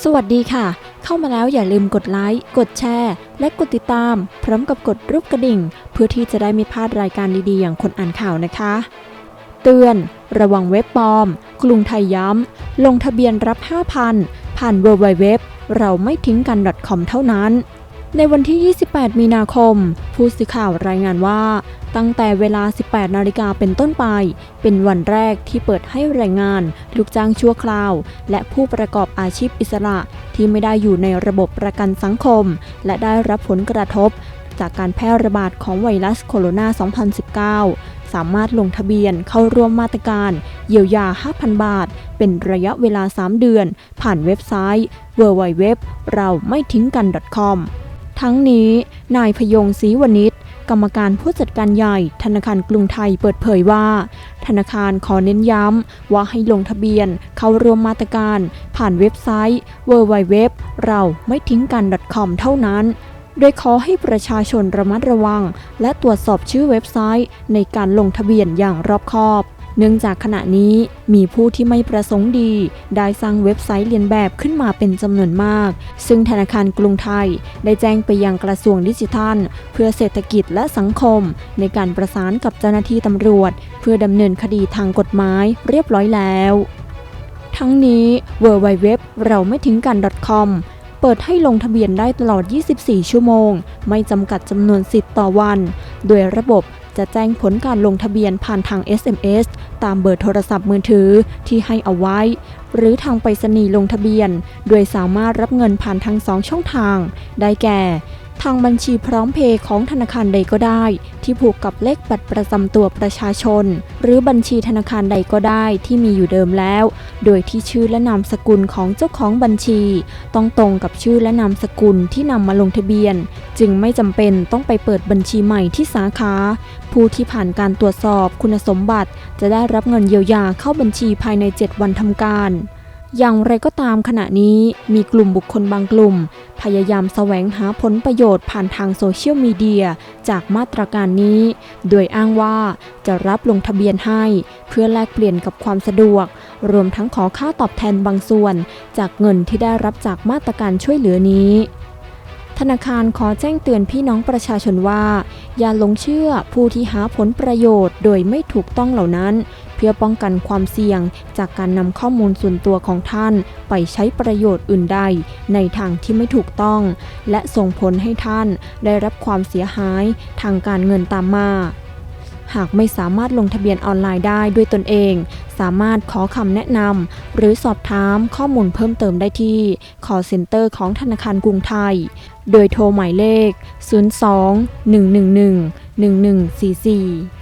สวัสดีค่ะ เข้ามาแล้วอย่าลืมกดไลค์ กดแชร์ และกดติดตาม พร้อมกับกดรูปกระดิ่ง เพื่อที่จะได้ไม่พลาดรายการดีๆ อย่างคนอ่านข่าวนะคะ เตือน ระวังเว็บปลอม กรุงไทยย้ำ ลงทะเบียนรับ 5,000 ผ่าน w w w เราไม่ทิ้งกัน .com เท่านั้น ในวันที่ 28 มีนาคม ผู้สื่อข่าวรายงานว่า ตั้งแต่เวลา 18 นาฬิกาเป็นต้นไป เป็นวันแรกที่เปิดให้แรงงาน ลูกจ้างชั่วคราว และผู้ประกอบอาชีพอิสระที่ไม่ได้อยู่ในระบบประกันสังคม และได้รับผลกระทบ จากการแพร่ระบาดของไวรัสโคโรนา 2019 สามารถลงทะเบียนเข้าร่วมมาตรการ เยียวยา 5,000 บาท เป็นระยะเวลา 3 เดือน ผ่านเว็บไซต์ www เราไม่ทิ้งกัน .com ทั้งนี้ นายพยงศรีวณิชกรรมการผู้จัดการใหญ่ ธนาคารกรุงไทยเปิดเผยว่า ธนาคารขอเน้นย้ำ ว่าให้ลงทะเบียนเข้าร่วมมาตรการ ผ่านเว็บไซต์ www เราไม่ทิ้งกัน .com เท่านั้น โดยขอให้ประชาชนระมัดระวัง และตรวจสอบชื่อเว็บไซต์ในการลงทะเบียนอย่างรอบคอบ เนื่องจากขณะนี้มีผู้ที่ไม่ประสงค์ดี ได้สร้างเว็บไซต์เลียนแบบขึ้นมาเป็นจำนวนมาก ซึ่งธนาคารกรุงไทย ได้แจ้งไปยังกระทรวงดิจิทัล เพื่อเศรษฐกิจและสังคม ในการประสานกับเจ้าหน้าที่ตำรวจ เพื่อดำเนินคดีทางกฎหมายเรียบร้อยแล้ว ทั้งนี้ w w w เราไม่ทิ้งกัน .com เปิดให้ลงทะเบียนได้ตลอด 24 ชั่วโมง ไม่จำกัดจำนวนสิทธิ์ต่อวัน โดยระบบ จะแจ้งผลการลงทะเบียนผ่านทาง SMS ตามเบอร์โทรศัพท์มือถือที่ให้เอาไว้ หรือทางไปรษณีย์ลงทะเบียน โดยสามารถรับเงินผ่านทางสองช่องทาง ได้แก่ ทางบัญชีพร้อมเพย์ของธนาคารใดก็ได้ ที่ผูกกับเลขบัตรประจำตัวประชาชน หรือบัญชีธนาคารใดก็ได้ที่มีอยู่เดิมแล้ว โดยที่ชื่อและนามสกุลของเจ้าของบัญชี ต้องตรงกับชื่อและนามสกุลที่นำมาลงทะเบียน จึงไม่จำเป็นต้องไปเปิดบัญชีใหม่ที่สาขา ผู้ที่ผ่านการตรวจสอบคุณสมบัติ จะได้รับเงินเยียวยาเข้าบัญชีภายใน 7 วันทำการ อย่างไรก็ตามขณะนี้มีกลุ่มบุคคลบางกลุ่ม พยายามแสวงหาผลประโยชน์ผ่านทางโซเชียลมีเดียจากมาตรการนี้ โดยอ้างว่าจะรับลงทะเบียนให้ เพื่อแลกเปลี่ยนกับความสะดวก รวมทั้งขอค่าตอบแทนบางส่วน จากเงินที่ได้รับจากมาตรการช่วยเหลือนี้ ธนาคารขอแจ้งเตือนพี่น้องประชาชนว่า อย่าหลงเชื่อผู้ที่หาผลประโยชน์โดยไม่ถูกต้องเหล่านั้น เพื่อป้องกันความเสี่ยงจากการนำข้อมูลส่วนตัวของท่าน ไปใช้ประโยชน์อื่นใด ในทางที่ไม่ถูกต้อง และส่งผลให้ท่านได้รับความเสียหายทางการเงินตามมา หากไม่สามารถลงทะเบียนออนไลน์ได้ด้วยตนเอง สามารถขอคำแนะนำหรือสอบถามข้อมูลเพิ่มเติมได้ที่ call center ของธนาคารกรุงไทย โดยโทรหมายเลข 02 111 1144